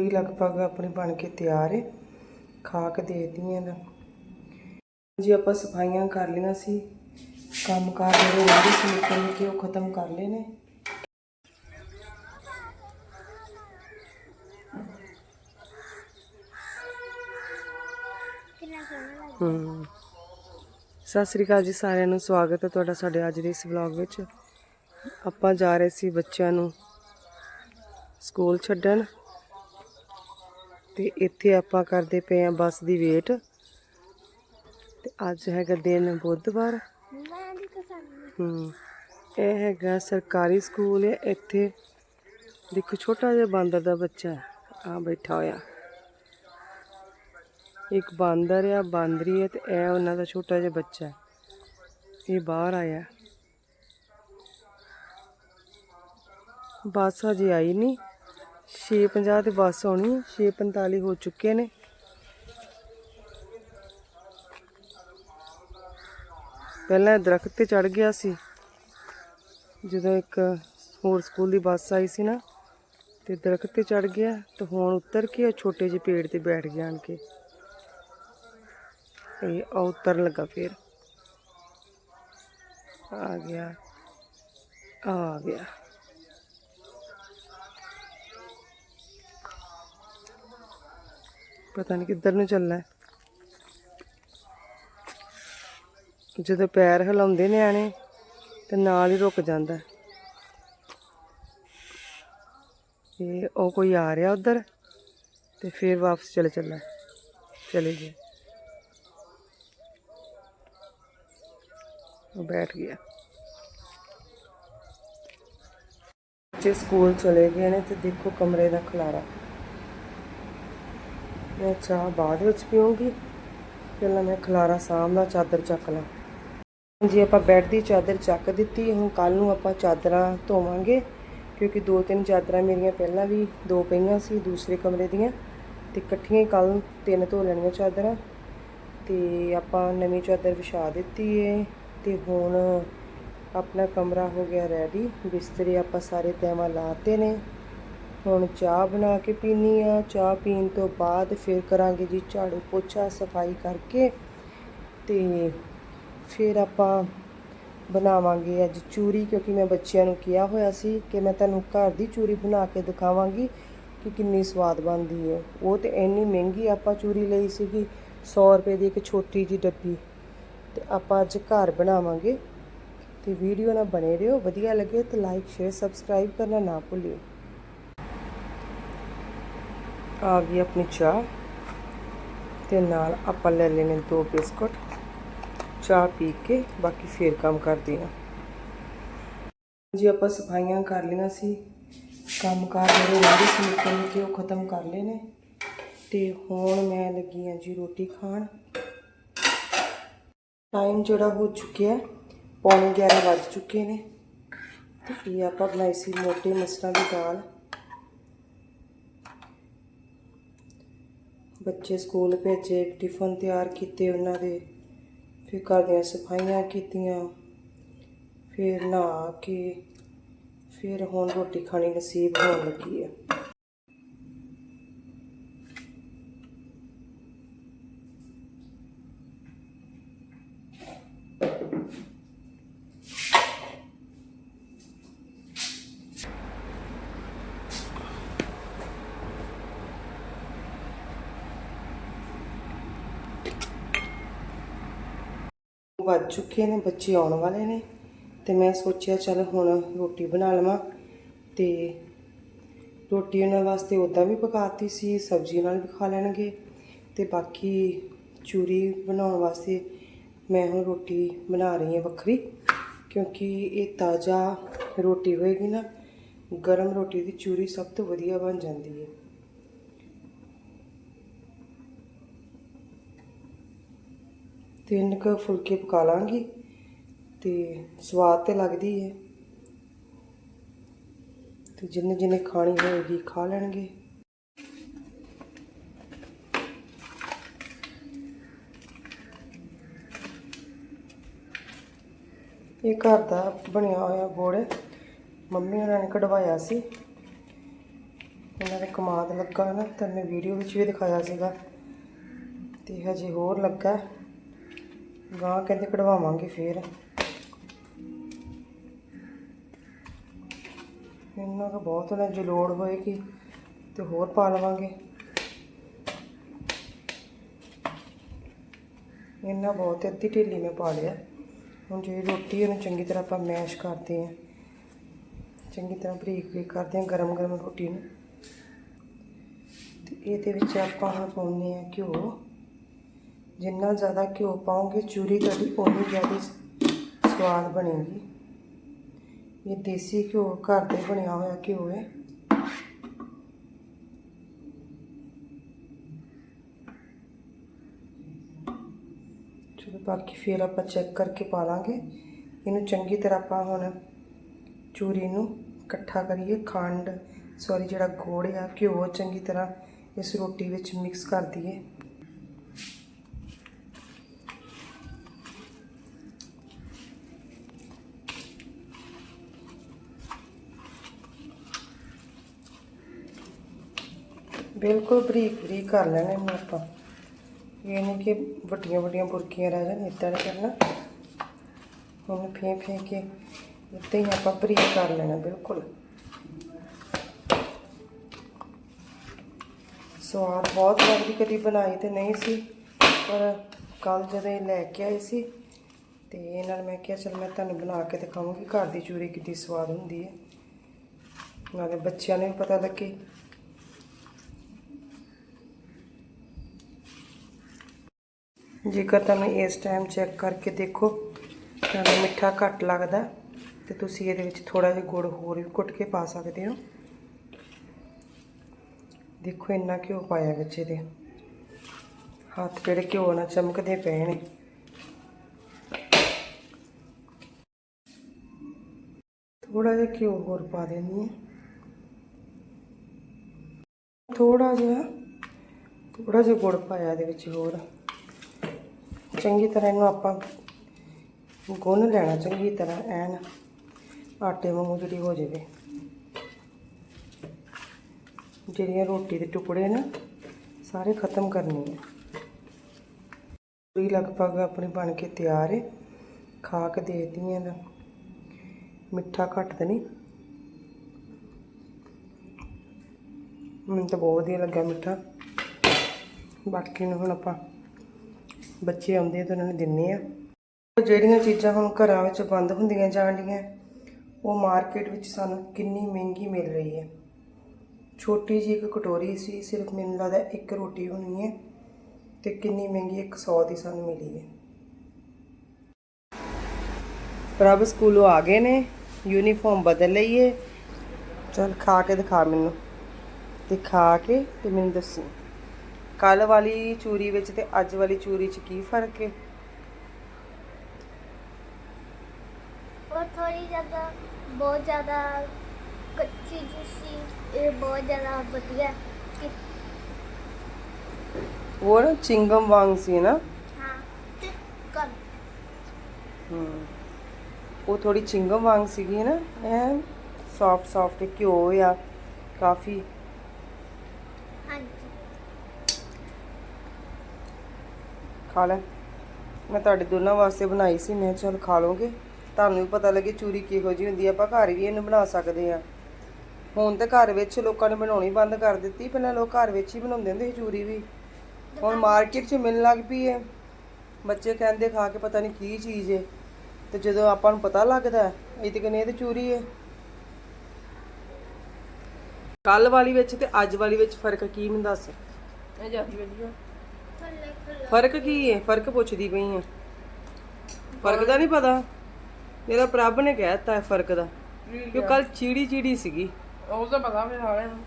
ਪੂਰੀ ਲਗਭਗ ਆਪਣੀ ਬਣ ਕੇ ਤਿਆਰ ਹੈ ਖਾ ਕੇ ਦੇਖਦੀ ਹਾਂ ਨਾ ਜੀ ਆਪਾਂ ਸਫਾਈਆਂ ਕਰ ਲਈਆਂ ਸੀ। ਕੰਮ ਕਾਰ ਜਿਹੜੇ ਰਹਿੰਦੇ ਸੀ, ਨਿੱਕੇ ਨਿੱਕੇ, ਉਹ ਖਤਮ ਕਰ ਲਏ ਨੇ। ਹਮ ਸਤਿ ਸ੍ਰੀ ਅਕਾਲ ਜੀ ਸਾਰਿਆਂ ਨੂੰ। ਸਵਾਗਤ ਹੈ ਤੁਹਾਡਾ ਸਾਡੇ ਅੱਜ ਦੇ ਇਸ ਵਲੌਗ ਵਿੱਚ। ਆਪਾਂ ਜਾ ਰਹੇ ਸੀ ਬੱਚਿਆਂ ਨੂੰ ਸਕੂਲ ਛੱਡਣ। ਤੇ ਇੱਥੇ ਆਪਾਂ ਕਰਦੇ ਪਏ ਆ ਬੱਸ ਦੀ ਵੇਟ। ਤੇ ਅੱਜ ਹੈਗਾ ਦਿਨ ਬੁੱਧਵਾਰ। ਹੂੰ, ਇਹ ਹੈਗਾ ਸਰਕਾਰੀ ਸਕੂਲ ਹੈ। ਇੱਥੇ ਦੇਖੋ ਛੋਟਾ ਜਿਹਾ ਬਾਂਦਰ ਦਾ ਬੱਚਾ ਆ ਬੈਠਾ ਹੋਇਆ। ਇੱਕ ਬਾਂਦਰ ਆ, ਬਾਂਦਰੀ ਹੈ ਤੇ ਇਹ ਉਹਨਾਂ ਦਾ ਛੋਟਾ ਜਿਹਾ ਬੱਚਾ ਇਹ ਬਾਹਰ ਆਇਆ। ਬੱਸ ਹਜੇ ਆਈ ਨਹੀਂ। 6:50 ਤੇ ਬੱਸ ਆਉਣੀ 6:45 ਹੋ ਚੁੱਕੇ ਨੇ। ਪਹਿਲਾਂ ਇਹ ਦਰਖਤ ਤੇ ਚੜ ਗਿਆ ਸੀ। ਜਦੋਂ ਇੱਕ ਹੋਰ ਸਕੂਲ ਦੀ ਬੱਸ ਆਈ ਸੀ ਨਾ, ਤੇ ਦਰਖਤ ਤੇ ਚੜ ਗਿਆ, ਤੇ ਹੁਣ ਉੱਤਰ ਕੇ ਉਹ ਛੋਟੇ ਜਿਹੇ ਪੇੜ ਤੇ ਬੈਠ ਗਿਆ ਆਣ ਕੇ। ਇਹ ਉਹ ਉਤਰਨ ਲੱਗਾ ਫਿਰ। ਆ ਗਿਆ ਆ ਗਿਆ। ਪਤਾ ਨਹੀਂ ਕਿੱਧਰ ਨੂੰ ਚੱਲਣਾ ਹੈ। ਜਦੋਂ ਪੈਰ ਹਿਲਾਉਂਦੇ ਨਿਆਣੇ, ਤੇ ਨਾਲ ਹੀ ਰੁਕ ਜਾਂਦਾ ਹੈ। ਇਹ ਉਹ ਕੋਈ ਆ ਰਿਹਾ ਉਧਰ, ਤੇ ਫਿਰ ਵਾਪਸ ਚਲੇ ਚੱਲਾ ਚਲੇ ਗਏ। ਉਹ ਬੈਠ ਗਿਆ। ਬੱਚੇ ਸਕੂਲ ਚਲੇ ਗਏ ਨੇ, ਤੇ ਦੇਖੋ ਕਮਰੇ ਦਾ ਖਲਾਰਾ। ਮੈਂ ਚਾਹ ਬਾਅਦ ਵਿੱਚ ਪੀਉਂਗੀ ਪਹਿਲਾਂ ਮੈਂ ਖਲਾਰਾ ਸਾਹਮਣਾ ਚਾਦਰ ਚੱਕ ਲਾਂ। ਜੀ ਆਪਾਂ ਬੈੱਡ ਦੀ ਚਾਦਰ ਚੱਕ ਦਿੱਤੀ, ਹੁਣ ਕੱਲ ਨੂੰ ਆਪਾਂ ਚਾਦਰਾਂ ਧੋਵਾਂਗੇ, ਕਿਉਂਕਿ ਦੋ ਤਿੰਨ ਚਾਦਰਾਂ ਮੇਰੀਆਂ ਪਹਿਲਾਂ ਵੀ ਦੋ ਪਈਆਂ ਸੀ ਦੂਸਰੇ ਕਮਰੇ ਦੀਆਂ, ਤੇ ਇਕੱਠੀਆਂ ਹੀ ਕੱਲ ਤਿੰਨ ਧੋ ਲੈਣੀਆਂ ਚਾਦਰਾਂ। ਤੇ ਆਪਾਂ ਨਵੀਂ ਚਾਦਰ ਵਿਛਾ ਦਿੱਤੀ ਏ, ਤੇ ਹੁਣ ਆਪਣਾ ਕਮਰਾ ਹੋ ਗਿਆ ਰੈਡੀ ਬਿਸਤਰੇ ਆਪਾਂ ਸਾਰੇ ਤੈਵਾਂ ਲਾਤੇ ਨੇ। ਹੁਣ ਚਾਹ ਬਣਾ ਕੇ ਪੀਣੀ ਆ। ਚਾਹ ਪੀਣ ਤੋਂ ਬਾਅਦ ਫਿਰ ਕਰਾਂਗੇ ਜੀ ਝਾੜੂ ਪੋਚਾ ਸਫ਼ਾਈ ਕਰਕੇ ਤੇ ਫਿਰ ਆਪਾਂ ਬਣਾਵਾਂਗੇ ਅੱਜ ਚੂਰੀ ਕਿਉਂਕਿ ਮੈਂ ਬੱਚਿਆਂ ਨੂੰ ਕਿਹਾ ਹੋਇਆ ਸੀ ਕਿ ਮੈਂ ਤੁਹਾਨੂੰ ਘਰ ਦੀ ਚੂਰੀ ਬਣਾ ਕੇ ਦਿਖਾਵਾਂਗੀ ਕਿ ਕਿੰਨੀ ਸਵਾਦ ਬਣਦੀ ਹੈ ਉਹ ਤੇ ਇੰਨੀ ਮਹਿੰਗੀ ਆਪਾਂ ਚੂਰੀ ਲਈ ਸੀਗੀ 100 ਰੁਪਏ ਦੀ ਇੱਕ ਛੋਟੀ ਜੀ ਡੱਬੀ। ਤੇ ਆਪਾਂ ਅੱਜ ਘਰ ਬਣਾਵਾਂਗੇ ਤੇ ਵੀਡੀਓ ਨਾਲ ਬਣੇ ਰਹੋ। ਵਧੀਆ ਲੱਗੇ ਤਾਂ ਲਾਈਕ ਸ਼ੇਅਰ ਸਬਸਕ੍ਰਾਈਬ ਕਰਨਾ ਨਾ ਭੁੱਲਿਓ। ਆ ਗਈ ਆਪਣੀ ਚਾਹ ਤੇ ਨਾਲ ਆਪਾਂ ਲੈ ਲੈਣੇ ਦੋ ਬਿਸਕੁਟ, ਚਾਹ ਪੀ ਕੇ ਬਾਕੀ ਫੇਰ ਕੰਮ ਕਰਦੇ ਹਾਂ। ਜੀ ਆਪਾਂ ਸਫਾਈਆਂ ਕਰ ਲਈਆਂ ਸੀ, ਕੰਮ ਕਾਰ ਮੇਰੇ ਰਹਿੰਦੇ ਸੀ ਨਿੱਕੇ ਉਹ ਖਤਮ ਕਰ ਲਏ ਨੇ ਤੇ ਹੁਣ ਮੈਂ ਲੱਗੀ ਹਾਂ ਜੀ ਰੋਟੀ ਖਾਣ। ਟਾਈਮ ਜਿਹੜਾ ਹੋ ਚੁੱਕਿਆ, ਪੌਣੇ 11 ਵੱਜ ਚੁੱਕੇ ਨੇ ਤੇ ਇਹ ਆਪਾਂ ਬਣਾਈ ਸੀ ਮੋਟੇ ਮਸਰਾਂ ਦੀ ਦਾਲ। ਬੱਚੇ ਸਕੂਲ ਭੇਜੇ ਟਿਫਨ ਤਿਆਰ ਕੀਤੇ ਉਹਨਾਂ ਦੇ। ਫਿਰ ਘਰ ਦੀਆਂ ਸਫਾਈਆਂ ਕੀਤੀਆਂ। ਫਿਰ ਨਹਾ ਕੇ ਫਿਰ ਹੁਣ ਰੋਟੀ ਖਾਣੀ ਨਸੀਬ ਹੋਣ ਲੱਗੀ ਹੈ ਵੱਜ ਚੁੱਕੇ ਨੇ, ਬੱਚੇ ਆਉਣ ਵਾਲੇ ਨੇ ਤੇ ਮੈਂ ਸੋਚਿਆ ਚੱਲ ਹੁਣ ਰੋਟੀ ਬਣਾ ਲਵਾਂ ਤੇ ਰੋਟੀ ਉਹਨਾਂ ਵਾਸਤੇ ਉਦਾਂ ਵੀ ਪਕਾਤੀ ਸੀ, ਸਬਜ਼ੀ ਨਾਲ ਵੀ ਖਾ ਲੈਣਗੇ ਤੇ ਬਾਕੀ ਚੂਰੀ ਬਣਾਉਣ ਵਾਸਤੇ ਮੈਂ ਹੁਣ ਰੋਟੀ ਬਣਾ ਰਹੀ ਹਾਂ ਵੱਖਰੀ ਕਿਉਂਕਿ ਇਹ ਤਾਜ਼ਾ ਰੋਟੀ ਹੋਏਗੀ ਨਾ, ਗਰਮ ਰੋਟੀ ਦੀ ਚੂਰੀ ਸਭ ਤੋਂ ਵਧੀਆ ਬਣ ਜਾਂਦੀ ਹੈ। ਤਿੰਨ ਕੁ ਫੁਲਕੇ ਪਕਾ ਲਾਂਗੀ ਤੇ ਸਵਾਦ ਤੇ ਲੱਗਦੀ ਹੈ ਤੇ ਜਿੰਨੇ ਜਿੰਨੇ ਖਾਣੀ ਹੋਏਗੀ, ਖਾ ਲੈਣਗੇ। ਇਹ ਘਰ ਦਾ ਬਣਿਆ ਹੋਇਆ ਗੁੜ ਮੰਮੀ ਉਹਨਾਂ ਨੇ ਕਢਵਾਇਆ ਸੀ। ਇਹਨਾਂ ਦੇ ਕਮਾਦ ਲੱਗਾ ਨਾ, ਤਾਂ ਮੈਂ ਵੀਡੀਓ ਵਿੱਚ ਵੀ ਦਿਖਾਇਆ ਸੀਗਾ। ਤੇ ਹਜੇ ਹੋਰ ਲੱਗਾ। ਗਾਂ ਕਹਿੰਦੇ ਕਢਵਾਵਾਂਗੇ ਫੇਰ। ਇਹਨਾਂ ਦਾ ਬਹੁਤ ਨਾ ਜੇ ਲੋੜ ਹੋਏਗੀ ਤੇ ਹੋਰ ਪਾ ਲਵਾਂਗੇ। ਇੰਨਾ ਬਹੁਤ ਅੱਧੀ ਢਿੱਲੀ ਮੈਂ ਪਾ ਲਿਆ। ਹੁਣ ਜਿਹੜੀ ਰੋਟੀ ਉਹਨੂੰ ਚੰਗੀ ਤਰ੍ਹਾਂ ਆਪਾਂ ਮੈਸ਼ ਕਰਦੇ ਹਾਂ। ਚੰਗੀ ਤਰ੍ਹਾਂ ਬਰੀਕ ਬਰੀਕ ਕਰਦੇ ਹਾਂ ਗਰਮ ਗਰਮ ਰੋਟੀ ਨੂੰ। ਤੇ ਇਹਦੇ ਵਿੱਚ ਆਪਾਂ ਹੁਣ ਪਾਉਂਦੇ ਹਾਂ ਘਿਓ। ਜਿੰਨਾ ਜ਼ਿਆਦਾ ਘਿਓ ਪਾਓਗੇ, ਚੂਰੀ ਤੁਹਾਡੀ ਓਨੀ ਜ਼ਿਆਦਾ ਸਵਾਦ ਬਣੇਗੀ। ਇਹ ਦੇਸੀ ਘਿਓ ਘਰ ਦੇ ਬਣਿਆ ਹੋਇਆ ਘਿਓ ਹੈ ਚਲੋ ਬਾਕੀ ਫਿਰ ਆਪਾਂ ਚੈੱਕ ਕਰਕੇ ਪਾ ਲਾਂਗੇ। ਇਹਨੂੰ ਚੰਗੀ ਤਰ੍ਹਾਂ ਆਪਾਂ ਹੁਣ ਚੂਰੀ ਨੂੰ ਇਕੱਠਾ ਕਰੀਏ, ਖੰਡ, ਸੌਰੀ ਜਿਹੜਾ ਗੋੜ ਆ, ਘਿਓ ਚੰਗੀ ਤਰ੍ਹਾਂ ਇਸ ਰੋਟੀ ਵਿੱਚ ਮਿਕਸ ਕਰ ਦਈਏ। ਬਿਲਕੁਲ ਬਰੀਕ ਬਰੀਕ ਕਰ ਲੈਣਾ ਇਹਨੂੰ ਆਪਾਂ। ਇਹ ਨਹੀਂ ਕਿ ਵੱਡੀਆਂ ਵੱਡੀਆਂ ਬੁਰਕੀਆਂ ਰਹਿ ਜਾਣ ਇੱਦਾਂ ਨਹੀਂ ਕਰਨਾ। ਹੁਣ ਫੇ ਫੇ ਕੇ ਇੱਦਾਂ ਹੀ ਆਪਾਂ ਬਰੀਕ ਕਰ ਲੈਣਾ, ਬਿਲਕੁਲ। ਸਵਾਦ ਬਹੁਤ ਲੱਗਦੀ ਕਦੀ ਬਣਾਈ ਤੇ ਨਹੀਂ ਸੀ, ਪਰ ਕੱਲ ਜਦੋਂ ਇਹ ਲੈ ਕੇ ਆਏ ਸੀ, ਤੇ ਇਹਨਾਂ ਨਾਲ ਮੈਂ ਕਿਹਾ, ਚਲ ਮੈਂ ਤੁਹਾਨੂੰ ਬਣਾ ਕੇ ਦਿਖਾਵਾਂਗੀ ਘਰ ਦੀ ਚੂਰੀ ਕਿੰਨੀ ਸਵਾਦ ਹੁੰਦੀ ਹੈ। ਨਾਲੇ ਬੱਚਿਆਂ ਨੂੰ ਵੀ ਪਤਾ ਲੱਗੇ ਜੇਕਰ ਤੁਹਾਨੂੰ ਇਸ ਟਾਈਮ ਚੈੱਕ ਕਰਕੇ ਦੇਖੋ ਤੁਹਾਨੂੰ ਮਿੱਠਾ ਘੱਟ ਲੱਗਦਾ ਤੇ ਤੁਸੀਂ ਇਹਦੇ ਵਿੱਚ ਥੋੜਾ ਜਿਹਾ ਗੁੜ ਹੋਰ ਵੀ ਕੁੱਟ ਕੇ ਪਾ ਸਕਦੇ ਹੋ। ਦੇਖੋ ਇੰਨਾ ਘਿਓ ਪਾਇਆ ਵਿੱਚ ਇਹਦੇ। ਹੱਥ ਜਿਹੜੇ ਘਿਓ ਨਾਲ ਚਮਕਦੇ ਪਏ ਨੇ। ਥੋੜਾ ਜਿਹਾ ਘਿਓ ਹੋਰ ਪਾ ਦਿੰਦੀ ਹਾਂ। ਥੋੜਾ ਜਿਹਾ ਥੋੜਾ ਜਿਹਾ ਗੁੜ ਪਾਇਆ ਇਹਦੇ ਵਿੱਚ ਹੋਰ। ਚੰਗੀ ਤਰ੍ਹਾਂ ਇਹਨੂੰ ਆਪਾਂ ਗੁੰਨ ਲੈਣਾ ਚੰਗੀ ਤਰ੍ਹਾਂ, ਐਨ ਆਟੇ ਵਾਂਗੂ ਜਿਹੜੀ ਹੋ ਜਾਵੇ। ਜਿਹੜੀਆਂ ਰੋਟੀ ਦੇ ਟੁਕੜੇ ਨਾ, ਸਾਰੇ ਖਤਮ ਕਰਨੇ ਆ। ਪੂਰੀ ਲਗਭਗ ਆਪਣੀ ਬਣ ਕੇ ਤਿਆਰ ਹੈ ਖਾ ਕੇ ਦੇਖਦੀ ਹਾਂ ਨਾ ਮਿੱਠਾ ਘੱਟ ਤਾਂ ਨਹੀਂ। ਮੈਨੂੰ ਤਾਂ ਬਹੁਤ ਵਧੀਆ ਲੱਗਾ ਮਿੱਠਾ। ਬਾਕੀ ਨੂੰ ਹੁਣ ਆਪਾਂ ਬੱਚੇ ਆਉਂਦੇ ਆ ਤਾਂ ਉਹਨਾਂ ਨੂੰ ਦਿੰਨੇ ਆ। ਜਿਹੜੀਆਂ ਚੀਜ਼ਾਂ ਹੁਣ ਘਰਾਂ ਵਿੱਚ ਬੰਦ ਹੁੰਦੀਆਂ ਜਾਣ ਉਹ ਮਾਰਕੀਟ ਵਿੱਚ ਸਾਨੂੰ ਕਿੰਨੀ ਮਹਿੰਗੀ ਮਿਲ ਰਹੀ ਹੈ। ਛੋਟੀ ਜਿਹੀ ਇੱਕ ਕਟੋਰੀ ਸੀ, ਸਿਰਫ ਮੈਨੂੰ ਲੱਗਦਾ ਇੱਕ ਰੋਟੀ ਹੋਣੀ ਹੈ ਤੇ ਕਿੰਨੀ ਮਹਿੰਗੀ 100 ਦੀ ਸਾਨੂੰ ਮਿਲੀ ਹੈ। ਪ੍ਰਭ ਸਕੂਲੋਂ ਆ ਗਏ ਨੇ, ਯੂਨੀਫਾਰਮ ਬਦਲ ਲਈ ਹੈ ਚਲ ਖਾ ਕੇ ਦਿਖਾ ਮੈਨੂੰ। ਤੇ ਖਾ ਕੇ ਤੇ ਮੈਨੂੰ ਦੱਸੀ। ਕੱਲ ਵਾਲੀ ਚੂਰੀ ਵਿੱਚ ਤੇ ਅੱਜ ਵਾਲੀ ਚੂਰੀ 'ਚ ਕੀ ਫ਼ਰਕ ਹੈ ਉਹ ਥੋੜੀ ਜ਼ਿਆਦਾ ਬਹੁਤ ਜ਼ਿਆਦਾ ਕੱਚੀ ਜਿਹੀ ਸੀ ਇਹ ਬਹੁਤ ਜ਼ਿਆਦਾ ਵਧੀਆ ਕਿ ਉਹ ਨਾ ਚਿੰਗਮ ਵਾਂਗ ਸੀ ਨਾ? ਹਾਂ ਤੇ ਕਰ ਹੂੰ ਉਹ ਥੋੜੀ ਚਿੰਗਮ ਵਾਂਗ ਸੀਗੀ ਨਾ ਐ ਸੌਫਟ ਸੌਫਟ ਘਿਓ ਆ ਕਾਫੀ ਹਾਂਜੀ ਖਾ ਲੈ। ਮੈਂ ਤੁਹਾਡੇ ਦੋਨਾਂ ਵਾਸਤੇ ਬਣਾਈ ਸੀ। ਮੈਂ ਚਲ ਖਾ ਲੋਗੇ ਤੁਹਾਨੂੰ ਵੀ ਪਤਾ ਲੱਗੇ ਚੂਰੀ ਕਿਹੋ ਜੀ ਹੁੰਦੀ ਆਪਾਂ ਘਰ ਵੀ ਇਹਨੂੰ ਬਣਾ ਸਕਦੇ ਆ। ਹੁਣ ਤੇ ਘਰ ਵਿੱਚ ਲੋਕਾਂ ਨੇ ਬਣਾਉਣੀ ਬੰਦ ਕਰ ਦਿੱਤੀ। ਪਹਿਲਾਂ ਲੋਕ ਘਰ ਵਿੱਚ ਹੀ ਬਣਾਉਂਦੇ ਹੁੰਦੇ ਸੀ ਚੂਰੀ ਵੀ। ਹੁਣ ਮਾਰਕੀਟ 'ਚ ਮਿਲਣ ਲੱਗ ਪਈ ਹੈ ਬੱਚੇ ਕਹਿੰਦੇ ਖਾ ਕੇ ਪਤਾ ਨਹੀਂ ਕੀ ਚੀਜ਼ ਹੈ ਤੇ ਜਦੋਂ ਆਪਾਂ ਨੂੰ ਪਤਾ ਲੱਗਦਾ ਇਹ ਤੇ ਕਹਿੰਦੇ ਇਹ ਤੇ ਚੂਰੀ ਹੈ ਕੱਲ ਵਾਲੀ ਵਿੱਚ ਤੇ ਅੱਜ ਵਾਲੀ ਵਿੱਚ ਫ਼ਰਕ ਕੀ ਮੈਨੂੰ ਦੱਸ। ਇਹ ਜ਼ਿਆਦਾ ਵਧੀਆ। ਖੁੱਲਾ ਫ਼ਰਕ ਕੀ ਹੈ? ਫ਼ਰਕ ਪੁੱਛਦੀ ਪਈ ਆ ਫ਼ਰਕ ਦਾ ਨਹੀਂ ਪਤਾ। ਮੇਰਾ ਪ੍ਰਭ ਨੇ ਕਹਿ ਦਿੱਤਾ ਹੈ ਫ਼ਰਕ ਦਾ। ਕਿਉਂ ਕੱਲ ਚੀੜੀ ਚੀੜੀ ਸੀਗੀ। ਉਹ ਤਾਂ ਪਤਾ ਫਿਰ ਸਾਰਿਆਂ ਨੂੰ।